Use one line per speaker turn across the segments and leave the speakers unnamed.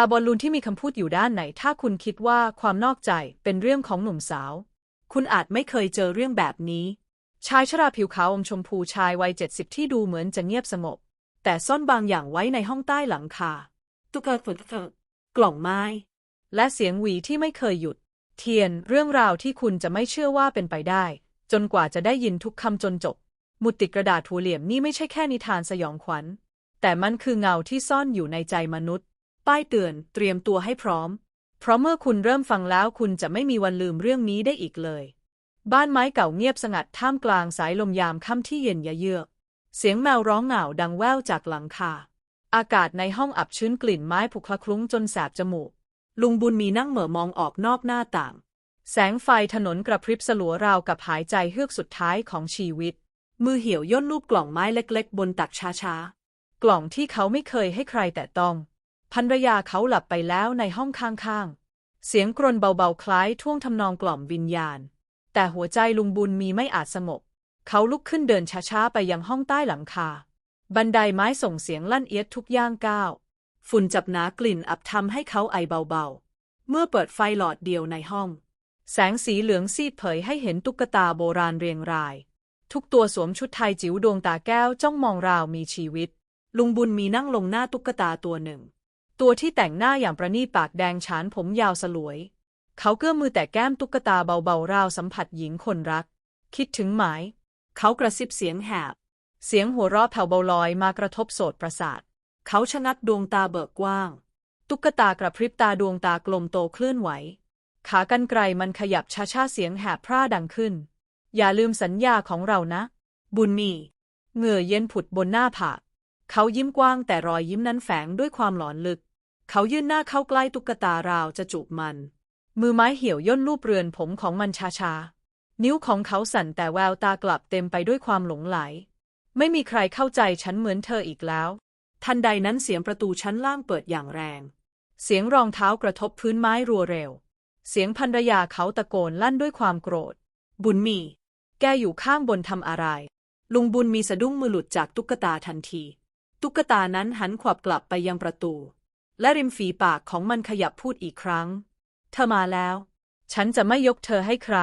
ตาบอลลูนที่มีคำพูดอยู่ด้านไหน ถ้าคุณคิดว่าความนอกใจเป็นเรื่องของหนุ่มสาว
คุณอาจไม่เคยเจอเรื่องแบบนี้
ชายชราผิวขาวอมชมพูชายวัยเจ็ดสิบที่ดูเหมือนจะเงียบสงบ
แต่ซ่อนบางอย่างไว้ในห้องใต้หลังคาตุกตาฝนเถอะกล่องไม้
และเสียงหวีที่ไม่เคยหยุด เทียนเรื่องราวที่คุณจะไม่เชื่อว่าเป็นไปได้ จนกว่าจะได้ยินทุกคำจนจบมุดติดกระดาษหัวเหลี่ยมนี่ไม่ใช่แค่นิทานสยองขวัญ แต่มันคือเงาที่ซ่อนอยู่ในใจมนุษย์
ป้ายเตือนเตรียมตัวให้พร้อม
เพราะเมื่อคุณเริ่มฟังแล้วคุณจะไม่มีวันลืมเรื่องนี้ได้อีกเลย บ้านไม้เก่าเงียบสงัดท่ามกลางสายลมยามค่ำที่เย็นยะเยือก เสียงแมวร้องเหงาดังแว่วจากหลังคา อากาศในห้องอับชื้นกลิ่นไม้ผุคละคลุ้งจนแสบจมูก
ลุงบุญมีนั่งเหม่อมองออกนอกหน้าต่าง
แสงไฟถนนกระพริบสลัวราวกับหายใจเฮือกสุดท้ายของชีวิต
มือเหี่ยวย่นลูบกล่องไม้เล็ก ๆ บนตักช้าๆ ก
ล่องที่เขาไม่เคยให้ใครแตะต้อง ภรรยาเขาหลับไปแล้วในห้องข้างๆ เสียงกรนเบาๆ คล้ายท่วงทำนองกล่อมวิญญาณ แต่หัวใจลุงบุญมีไม่อาจสงบ เขาลุกขึ้นเดินช้าๆ ไปยังห้องใต้หลังคา บันไดไม้ส่งเสียงลั่นเอียดทุกย่างก้าว
ฝุ่นจับหนากลิ่นอับทำให้เขาไอเบาๆ เมื่อเปิดไฟหลอดเดียวในห้อง
แสงสีเหลืองซีดเผยให้เห็นตุ๊กตาโบราณเรียงราย ทุกตัวสวมชุดไทยจิ๋วดวงตาแก้วจ้องมองราวมีชีวิต
ลุงบุญมีนั่งลงหน้าตุ๊กตาตัวหนึ่ง
ตัวที่แต่งหน้าอย่างประณีตปากแดงฉานผมยาวสลวย เขาเกื้อมือแต่แก้มตุ๊กตาเบาๆราวสัมผัสหญิงคนรัก คิดถึงหมาย
เขากระซิบเสียงแหบ
เสียงหัวเราะแผ่วเบาลอยมากระทบโสดประสาท
เขาชะงักดวงตาเบิกกว้าง
ตุ๊กตากระพริบตาดวงตากลมโตเคลื่อนไหว ขากรรไกรมันขยับช้าๆเสียงแหบพร่าดังขึ้น อย่าลืมสัญญาของเรานะ
บุญมี
เหงื่อเย็นผุดบนหน้าผากเขายิ้มกว้างแต่รอยยิ้มนั้นแฝงด้วยความหลอนลึก เขายื่นหน้าเข้าใกล้ตุ๊กตาราวจะจูบมัน มือไม้เหี่ยวย่นลูบเรือนผมของมันช้าๆ นิ้วของเขาสั่นแต่แววตากลับเต็มไปด้วยความหลงไหล ไม่มีใครเข้าใจฉันเหมือนเธออีกแล้ว
ทันใดนั้นเสียงประตูชั้นล่างเปิดอย่างแรง
เสียงรองเท้ากระทบพื้นไม้รัวเร็ว เสียงภรรยาเขาตะโกนลั่นด้วยความโกรธ
บุญมี
แกอยู่ข้างบนทำอะไร
ลุงบุญมีสะดุ้งมือหลุดจากตุ๊กตาทันที ตุ๊กตานั้นหันขวับกลับไปยังประตู และริมฝีปากของมันขยับพูดอีกครั้ง เธอมาแล้ว ฉันจะไม่ยกเธอให้ใคร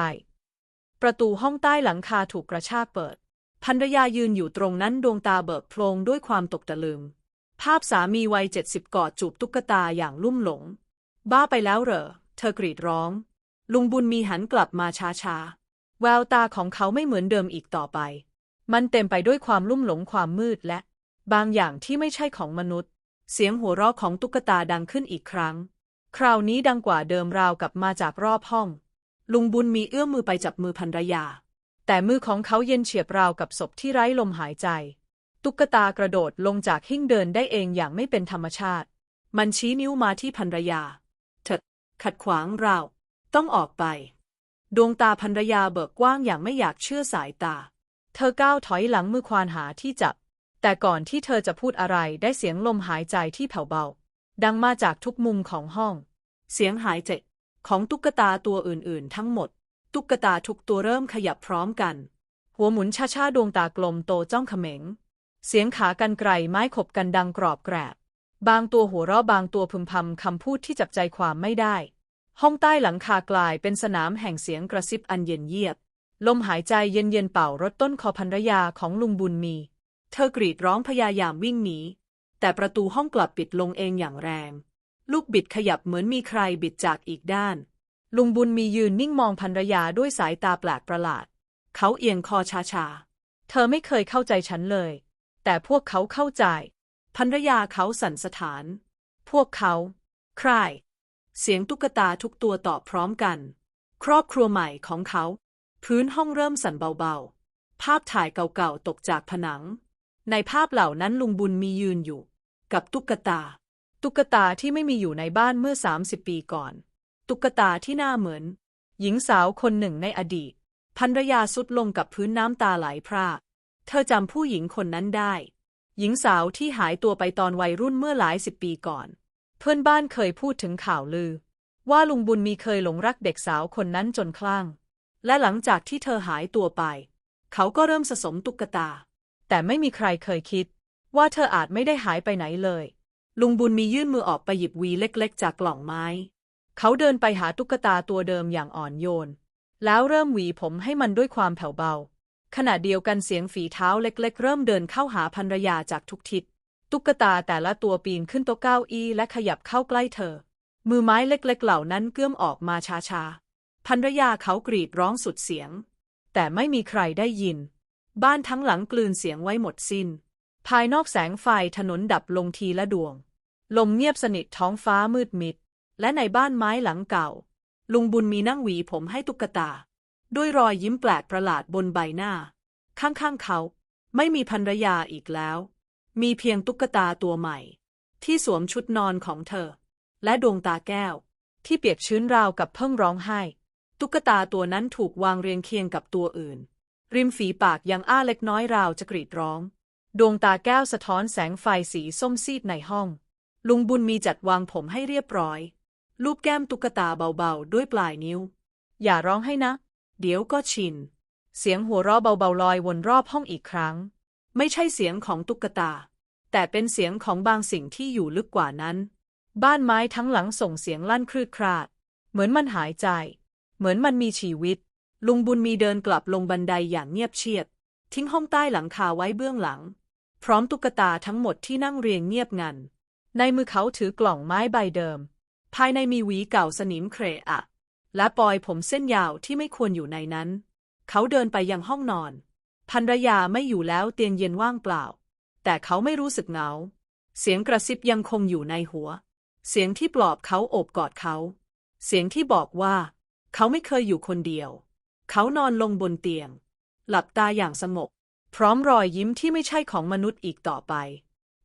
ประตูห้องใต้หลังคาถูกกระชากเปิดภรรยายืนอยู่ตรงนั้นดวงตาเบิกโพลงด้วยความตกตะลึง ภาพสามีวัยเจ็ดสิบกอดจูบตุ๊กตาอย่างลุ่มหลง บ้าไปแล้วเหรอ เธอกรีดร้อง ลุงบุญมีหันกลับมาช้าๆ แววตาของเขาไม่เหมือนเดิมอีกต่อไป มันเต็มไปด้วยความลุ่มหลงความมืดและ บางอย่างที่ไม่ใช่ของมนุษย์ เสียงหัวเราะของตุ๊กตาดังขึ้นอีกครั้ง คราวนี้ดังกว่าเดิมราวกับมาจากรอบห้อง ลุงบุญมีเอื้อมมือไปจับมือภรรยา แต่มือของเขาเย็นเฉียบราวกับศพที่ไร้ลมหายใจ ตุ๊กตากระโดดลงจากหิ้งเดินได้เองอย่างไม่เป็นธรรมชาติ มันชี้นิ้วมาที่ภรรยา เถิดขัดขวางเรา ต้องออกไป ดวงตาภรรยาเบิกกว้างอย่างไม่อยากเชื่อสายตา เธอก้าวถอยหลังมือควานหาที่จับ แต่ก่อนที่เธอจะพูดอะไรได้เสียงลมหายใจที่แผ่วเบา ดังมาจากทุกมุมของห้อง เสียงหายใจของตุ๊กตาตัวอื่นๆ ทั้งหมด ตุ๊กตาทุกตัวเริ่มขยับพร้อมกัน หัวหมุนช้าๆดวงตากลมโตจ้องเขม็ง เสียงขากันไกรไม้ขบกันดังกรอบแกรบบางตัวหัวเราะบางตัวพึมพำคำพูดที่จับใจความไม่ได้ ห้องใต้หลังคากลายเป็นสนามแห่งเสียงกระซิบอันเย็นเยียบ ลมหายใจเย็นๆเป่ารถต้นคอภรรยาของลุงบุญมี เธอกรีดร้องพยายามวิ่งหนี แต่ประตูห้องกลับปิดลงเองอย่างแรง ลูกบิดขยับเหมือนมีใครบิดจากอีกด้าน ลุงบุญมียืนนิ่งมองภรรยาด้วยสายตาแปลกประหลาด เขาเอียงคอชาๆ เธอไม่เคยเข้าใจฉันเลย แต่พวกเขาเข้าใจ ภรรยาเขาสั่นสถาน พวกเขา ใคร เสียงตุ๊กตาทุกตัวตอบพร้อมกัน ครอบครัวใหม่ของเขา พื้นห้องเริ่มสั่นเบาๆ ภาพถ่ายเก่าๆตกจากผนัง ในภาพเหล่านั้นลุงบุญมียืนอยู่ กับตุ๊กตา ตุ๊กตาที่ไม่มีอยู่ในบ้านเมื่อ 30 ปีก่อน ตุ๊กตาที่หน้าเหมือน หญิงสาวคนหนึ่งในอดีตภรรยาสุดลงกับพื้นน้ำตาไหลพราก เธอจำผู้หญิงคนนั้นได้ หญิงสาวที่หายตัวไปตอนวัยรุ่นเมื่อหลายสิบปีก่อน เพื่อนบ้านเคยพูดถึงข่าวลือ ว่าลุงบุญมีเคยหลงรักเด็กสาวคนนั้นจนคลั่ง และหลังจากที่เธอหายตัวไป เขาก็เริ่มสะสมตุ๊กตา แต่ไม่มีใครเคยคิด ว่าเธออาจไม่ได้หายไปไหนเลย ลุงบุญมียื่นมือออกไปหยิบวีเล็กๆ จากกล่องไม้
เขาเดินไปหาตุ๊กตาตัวเดิมอย่างอ่อนโยน แล้วเริ่มหวีผมให้มันด้วยความแผ่วเบา ขณะเดียวกันเสียงฝีเท้าเล็ก ๆ เริ่มเดินเข้าหาภรรยาจากทุกทิศ ตุ๊กตาแต่ละตัวปีนขึ้นโต๊ะเก้าอี้และขยับเข้าใกล้เธอ มือไม้เล็ก ๆ เหล่านั้นเกื้อมออกมาช้าๆภรรยาเขากรีดร้องสุดเสียง แต่ไม่มีใครได้ยิน บ้านทั้งหลังกลืนเสียงไว้หมดสิน้น ภายนอกแสงไฟถนนดับลงทีละดวง ลมเงียบสนิทท้องฟ้ามืดมิด และในบ้านไม้หลังเก่า ลุงบุญมีนั่งหวีผมให้ตุ๊กตา ด้วยรอยยิ้มแปลกประหลาดบนใบหน้า ข้างๆเขา ไม่มีภรรยาอีกแล้ว มีเพียงตุ๊กตาตัวใหม่ ที่สวมชุดนอนของเธอ และดวงตาแก้ว ที่เปียกชื้นราวกับเพิ่งร้องไห้ ตุ๊กตาตัวนั้นถูกวางเรียงเคียงกับตัวอื่น ริมฝีปากยังอ้าเล็กน้อยราวจะกรีดร้อง ดวงตาแก้วสะท้อนแสงไฟสีส้มซีดในห้อง ลุงบุญมีจัดวางผมให้เรียบร้อย ลูบแก้มตุ๊กตาเบาๆ ด้วยปลายนิ้ว อย่าร้องให้นะ เดี๋ยวก็ชิน เสียงหัวเราะเบาๆลอยวนรอบห้องอีกครั้ง ไม่ใช่เสียงของตุ๊กตา แต่เป็นเสียงของบางสิ่งที่อยู่ลึกกว่านั้น บ้านไม้ทั้งหลังส่งเสียงลั่นครืดคราด เหมือนมันหายใจ เหมือนมันมีชีวิต ลุงบุญมีเดินกลับลงบันไดอย่างเงียบเชียบ ทิ้งห้องใต้หลังคาไว้เบื้องหลัง พร้อมตุ๊กตาทั้งหมดที่นั่งเรียงเงียบงัน ในมือเขาถือกล่องไม้ใบเดิม ภายในมีหวีเก่าสนิมเครอะและปลอยผมเส้นยาวที่ไม่ควรอยู่ในนั้น เขาเดินไปยังห้องนอนภรรยาไม่อยู่แล้วเตียงเย็นว่างเปล่า แต่เขาไม่รู้สึกเหงา เสียงกระซิบยังคงอยู่ในหัว เสียงที่ปลอบเขาโอบกอดเขา เสียงที่บอกว่า เขาไม่เคยอยู่คนเดียว เขานอนลงบนเตียง หลับตาอย่างสงบพร้อมรอยยิ้มที่ไม่ใช่ของมนุษย์อีกต่อไป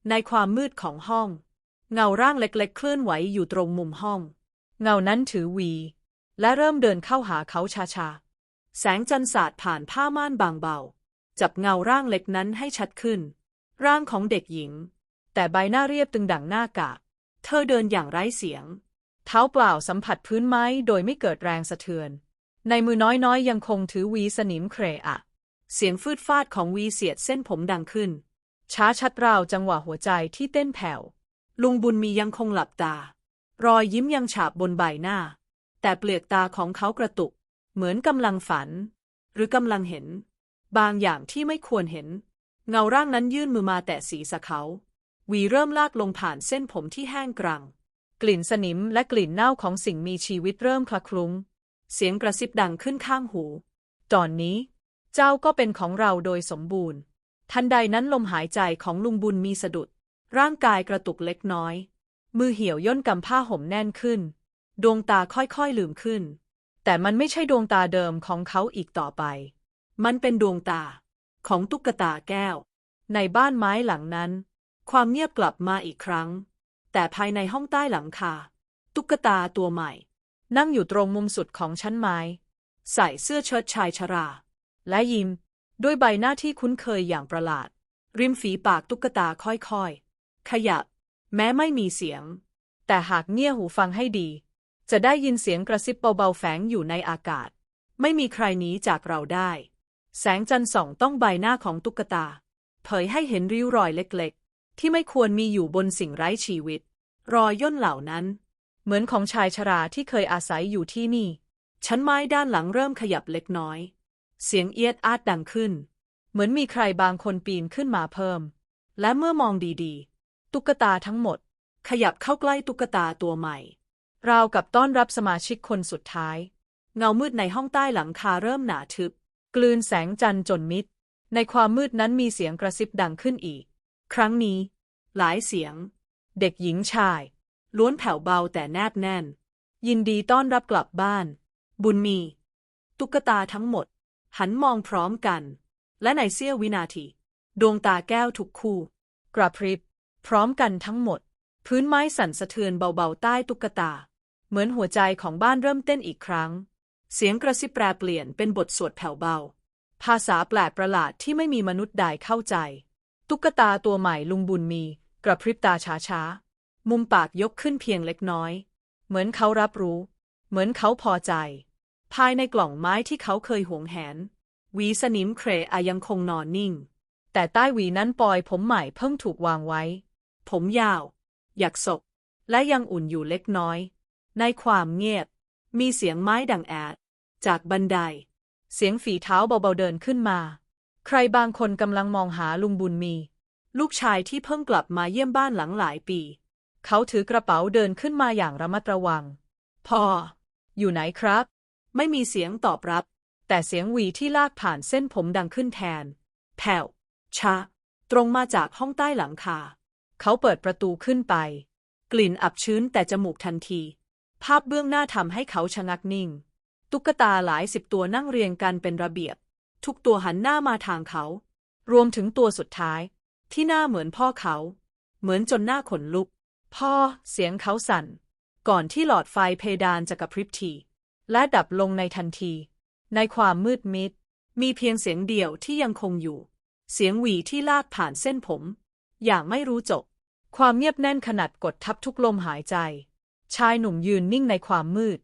ในความมืดของห้อง เงาร่างเล็กๆ เคลื่อนไหวอยู่ตรงมุมห้อง เงานั้นถือวี และเริ่มเดินเข้าหาเขาช้าๆ แสงจันทร์สาดผ่านผ้าม่านบางเบา จับเงาร่างเล็กนั้นให้ชัดขึ้น ร่างของเด็กหญิง แต่ใบหน้าเรียบตึงดังหน้ากากเธอเดินอย่างไร้เสียง เท้าเปล่าสัมผัสพื้นไม้โดยไม่เกิดแรงสะเทือน ในมือน้อยๆยังคงถือวีสนิมเครอะ เสียงฟืดฟาดของวีเสียดเส้นผมดังขึ้น ช้าชัดราวจังหวะหัวใจที่เต้นแผ่ว ลุงบุญมียังคงหลับตา รอยยิ้มยังฉาบบนใบหน้า แต่เปลือกตาของเขากระตุก เหมือนกำลังฝัน หรือกำลังเห็น บางอย่างที่ไม่ควรเห็น เงาร่างนั้นยื่นมือมาแตะศีรษะเขาวีเริ่มลากลงผ่านเส้นผมที่แห้งกรัง กลิ่นสนิมและกลิ่นเน่าของสิ่งมีชีวิตเริ่มคละคลุ้ง เสียงกระซิบดังขึ้นข้างหู ตอนนี้ เจ้าก็เป็นของเราโดยสมบูรณ์ ทันใดนั้นลมหายใจของลุงบุญมีสะดุด ร่างกายกระตุกเล็กน้อย มือเหี่ยวย่นกำผ้าห่มแน่นขึ้น ดวงตาค่อยๆลืมขึ้น แต่มันไม่ใช่ดวงตาเดิมของเขาอีกต่อไป มันเป็นดวงตา ของตุ๊กตาแก้ว ในบ้านไม้หลังนั้น ความเงียบกลับมาอีกครั้ง แต่ภายในห้องใต้หลังคาตุ๊กตาตัวใหม่ นั่งอยู่ตรงมุมสุดของชั้นไม้ ใส่เสื้อเชิ้ตชายชรา และยิ้ม ด้วยใบหน้าที่คุ้นเคยอย่างประหลาด ริมฝีปากตุ๊กตาค่อยๆ ขยับ แม้ไม่มีเสียง แต่หากเงี่ยหูฟังให้ดี จะได้ยินเสียงกระซิบเบาๆแฝงอยู่ในอากาศ ไม่มีใครหนีจากเราได้ แสงจันทร์ส่องต้องใบหน้าของตุ๊กตา เผยให้เห็นริ้วรอยเล็กๆ ที่ไม่ควรมีอยู่บนสิ่งไร้ชีวิต รอยย่นเหล่านั้น เหมือนของชายชราที่เคยอาศัยอยู่ที่นี่ ชั้นไม้ด้านหลังเริ่มขยับเล็กน้อย เสียงเอียดอาดดังขึ้น เหมือนมีใครบางคนปีนขึ้นมาเพิ่ม และเมื่อมองดีๆ ตุ๊กตาทั้งหมด ขยับเข้าใกล้ตุ๊กตาตัวใหม่ ราวกับต้อนรับสมาชิกคนสุดท้าย เงามืดในห้องใต้หลังคาเริ่มหนาทึบ กลืนแสงจันทร์จนมิด ในความมืดนั้นมีเสียงกระซิบดังขึ้นอีก ครั้งนี้ หลายเสียง เด็กหญิงชาย ล้วนแผ่วเบาแต่แนบแน่น ยินดีต้อนรับกลับบ้าน บุญมี ตุ๊กตาทั้งหมด หันมองพร้อมกัน และในเสี้ยววินาที ดวงตาแก้วทุกคู่ กระพริบ พร้อมกันทั้งหมด พื้นไม้สั่นสะเทือนเบาๆใต้ตุ๊กตา เหมือนหัวใจของบ้านเริ่มเต้นอีกครั้ง เสียงกระซิบแปรเปลี่ยนเป็นบทสวดแผ่วเบา ภาษาแปลกประหลาดที่ไม่มีมนุษย์ใดเข้าใจ ตุ๊กตาตัวใหม่ลุงบุญมี กระพริบตาช้าๆ มุมปากยกขึ้นเพียงเล็กน้อย เหมือนเขารับรู้ เหมือนเขาพอใจ ภายในกล่องไม้ที่เขาเคยหวงแหนหวีสนิมเครอายังคงนอนนิ่ง แต่ใต้หวีนั้นปลอยผมใหม่เพิ่งถูกวางไว้ ผมยาว
อยากศก และยังอุ่นอยู่เล็กน้อย ในความเงียบ มีเสียงไม้ดังแอด จากบันได
เสียงฝีเท้าเบาๆเดินขึ้นมา ใครบางคนกำลังมองหาลุงบุญมี
ลูกชายที่เพิ่งกลับมาเยี่ยมบ้านหลังหลายปี
เขาถือกระเป๋าเดินขึ้นมาอย่างระมัดระวัง
พ่อ
อยู่ไหนครับ
ไม่มีเสียงตอบรับ
แต่เสียงหวีที่ลากผ่านเส้นผมดังขึ้นแทน
แผ่วช้าตรงมาจากห้องใต้หลังคา
เขาเปิดประตูขึ้นไป
กลิ่นอับชื้นแต่จมูกทันที ภาพเบื้องหน้าทำให้เขาชะงักนิ่ง ตุ๊กตาหลายสิบตัวนั่งเรียงกันเป็นระเบียบ ทุกตัวหันหน้ามาทางเขา
รวมถึงตัวสุดท้าย
ที่หน้าเหมือนพ่อเขา เหมือนจนหน้าขนลุก
พ่อเสียงเขาสั่น
ก่อนที่หลอดไฟเพดานจะกระพริบที
และดับลงในทันที ในความมืดมิด
มีเพียงเสียงเดียวที่ยังคงอยู่ เสียงหวีที่ลากผ่านเส้นผม อย่างไม่รู้จบ
ความเงียบแน่นขนาดกดทับทุกลมหายใจ ชายหนุ่มยืนนิ่งในความมืด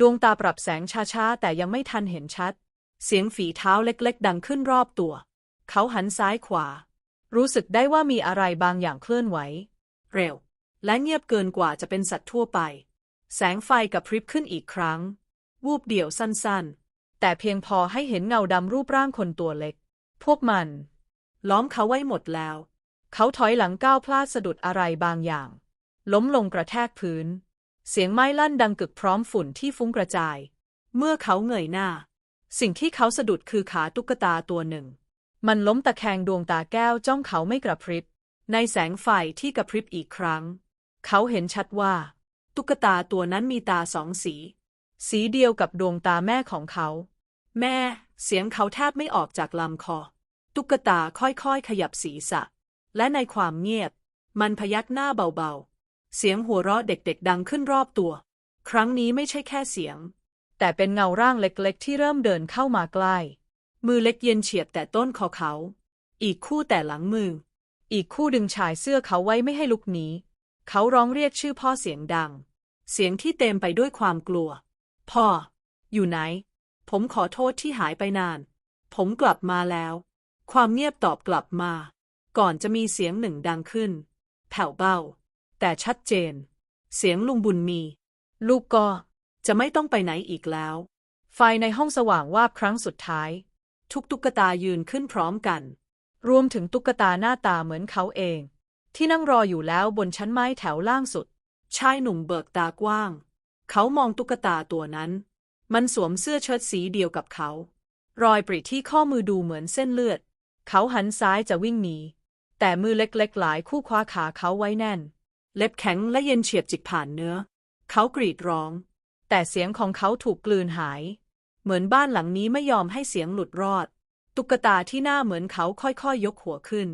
ดวงตาปรับแสงช้าๆ แต่ยังไม่ทันเห็นชัด
เสียงฝีเท้าเล็กๆ ดังขึ้นรอบตัว เขาหันซ้ายขวา
รู้สึกได้ว่ามีอะไรบางอย่างเคลื่อนไหว
เร็ว และเงียบเกินกว่าจะเป็นสัตว์ทั่วไป แสงไฟกับพริบขึ้นอีกครั้ง วูบเดี่ยวสั้นๆ
แต่เพียงพอให้เห็นเงาดำรูปร่างคนตัวเล็ก พวกมัน
ล้อมเขาไว้หมดแล้ว
เขาถอยหลังก้าวพลาดสะดุดอะไรบางอย่าง ล้มลงกระแทกพื้น เสียงไม้ลั่นดังกึกพร้อมฝุ่นที่ฟุ้งกระจาย
เมื่อเขาเงยหน้า สิ่งที่เขาสะดุดคือขาตุ๊กตาตัวหนึ่ง
มันล้มตะแคงดวงตาแก้วจ้องเขาไม่กระพริบ
ในแสงไฟที่กระพริบอีกครั้ง
เขาเห็นชัดว่า
ตุ๊กตาตัวนั้นมีตาสองสี
สีเดียวกับดวงตาแม่ของเขา
แม่ เสียงเขาแทบไม่ออกจากลำคอ ตุ๊กตาค่อยๆขยับศีรษะ และในความเงียบ มันพยักหน้าเบาๆ เสียงหัวเราะเด็กๆดังขึ้นรอบตัว ครั้งนี้ไม่ใช่แค่เสียง
แต่เป็นเงาร่างเล็กๆ ที่เริ่มเดินเข้ามาใกล้
มือเล็กเย็นเฉียบแต่ต้นคอเขา อีกคู่แต่หลังมือ
อีกคู่ดึงชายเสื้อเขาไว้ไม่ให้ลุกหนี เขาร้องเรียกชื่อพ่อเสียงดัง
เสียงที่เต็มไปด้วยความกลัว พ่อ อยู่ไหน ผมขอโทษที่หายไปนาน ผมกลับมาแล้ว ความเงียบตอบกลับมา ก่อนจะมีเสียงหนึ่งดังขึ้น แผ่วเบาแต่ชัดเจน เสียงลุงบุญมี
ลูกก็
จะไม่ต้องไปไหนอีกแล้ว
ไฟในห้องสว่างวาบครั้งสุดท้าย
ทุกตุ๊กตายืนขึ้นพร้อมกัน
รวมถึงตุ๊กตาหน้าตาเหมือนเขาเอง ที่นั่งรออยู่แล้วบนชั้นไม้แถวล่างสุด
ชายหนุ่มเบิกตากว้าง เขามองตุ๊กตาตัวนั้น มันสวมเสื้อเชิ้ตสีเดียวกับเขา รอยปริที่ข้อมือดูเหมือนเส้นเลือด เขาหันซ้ายจะวิ่งหนี แต่มือเล็กๆ หลายคู่คว้าขาเขาไว้แน่น เล็บแข็งและเย็นเฉียบจิกผ่านเนื้อ เขากรีดร้อง
แต่เสียงของเขาถูกกลืนหาย
เหมือนบ้านหลังนี้ไม่ยอมให้เสียงหลุดรอด ตุ๊กตาที่หน้าเหมือนเขาค่อยๆยยกหัวขึ้น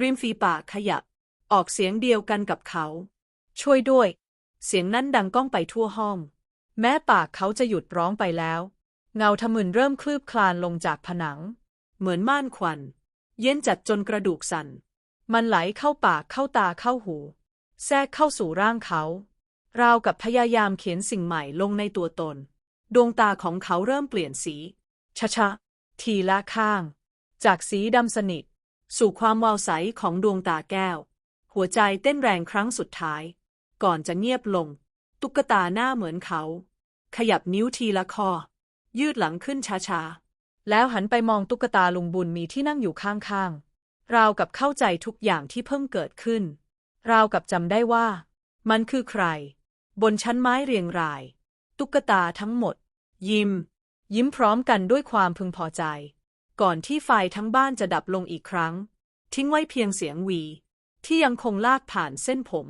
ริมฝีปากขยับ ออกเสียงเดียวกันกับเขา
ช่วยด้วย
เสียงนั้นดังก้องไปทั่วห้อง
แม้ปากเขาจะหยุดร้องไปแล้ว เงาทะมึนเริ่มคลืบคลานลงจากผนัง
เหมือนม่านควัน เย็นจัดจนกระดูกสั่น
มันไหลเข้าปากเข้าตาเข้าหู แทรกเข้าสู่ร่างเขา ราวกับพยายามเขียนสิ่งใหม่ลงในตัวตน ดวงตาของเขาเริ่มเปลี่ยนสีชะๆทีละข้าง จากสีดำสนิท
สู่ความวาวใสของดวงตาแก้ว หัวใจเต้นแรงครั้งสุดท้าย ก่อนจะเงียบลง ตุ๊กตาหน้าเหมือนเขา ขยับนิ้วทีละข้อยืดหลังขึ้นช้าๆ
แล้วหันไปมองตุ๊กตาลุงบุญมีที่นั่งอยู่ข้างๆ ราวกับเข้าใจทุกอย่างที่เพิ่งเกิดขึ้น ราวกับจำได้ว่า มันคือใคร บนชั้นไม้เรียงราย ตุ๊กตาทั้งหมด ยิ้ม ยิ้มพร้อมกันด้วยความพึงพอใจ ก่อนที่ไฟทั้งบ้านจะดับลงอีกครั้ง ทิ้งไว้เพียงเสียงหวี ที่ยังคงลากผ่านเส้นผม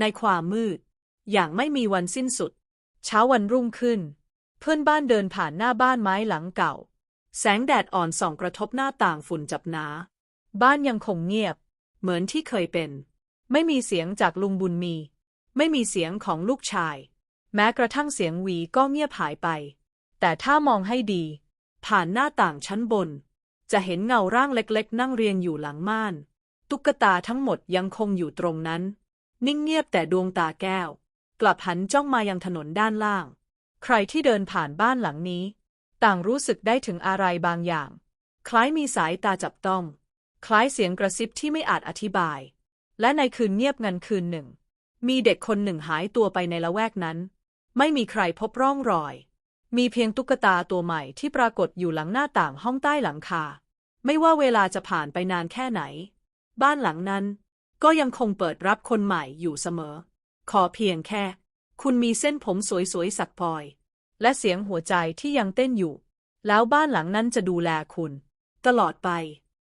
ในความมืด อย่างไม่มีวันสิ้นสุด เช้าวันรุ่งขึ้น เพื่อนบ้านเดินผ่านหน้าบ้านไม้หลังเก่า
แสงแดดอ่อนส่องกระทบหน้าต่างฝุ่นจับหนา
บ้านยังคงเงียบ
เหมือนที่เคยเป็น
ไม่มีเสียงจากลุงบุญมี
ไม่มีเสียงของลูกชาย
แม้กระทั่งเสียงหวีก็เงียบหายไป แต่ถ้ามองให้ดี
ผ่านหน้าต่างชั้นบน จะเห็นเงาร่างเล็กๆ นั่งเรียงอยู่หลังม่าน ตุ๊กตาทั้งหมดยังคงอยู่ตรงนั้น นิ่งเงียบแต่ดวงตาแก้ว กลับหันจ้องมายังถนนด้านล่าง ใครที่เดินผ่านบ้านหลังนี้ ต่างรู้สึกได้ถึงอะไรบางอย่าง คล้ายมีสายตาจับต้อง คล้ายเสียงกระซิบที่ไม่อาจอธิบาย และในคืนเงียบงันคืนหนึ่ง
มีเด็กคนหนึ่งหายตัวไปในละแวกนั้น ไม่มีใครพบร่องรอย มีเพียงตุ๊กตาตัวใหม่ที่ปรากฏอยู่หลังหน้าต่างห้องใต้หลังคา ไม่ว่าเวลาจะผ่านไปนานแค่ไหน บ้านหลังนั้น ก็ยังคงเปิดรับคนใหม่อยู่เสมอ ขอเพียงแค่ คุณมีเส้นผมสวยๆสักพอย และเสียงหัวใจที่ยังเต้นอยู่ แล้วบ้านหลังนั้นจะดูแลคุณ ตลอดไป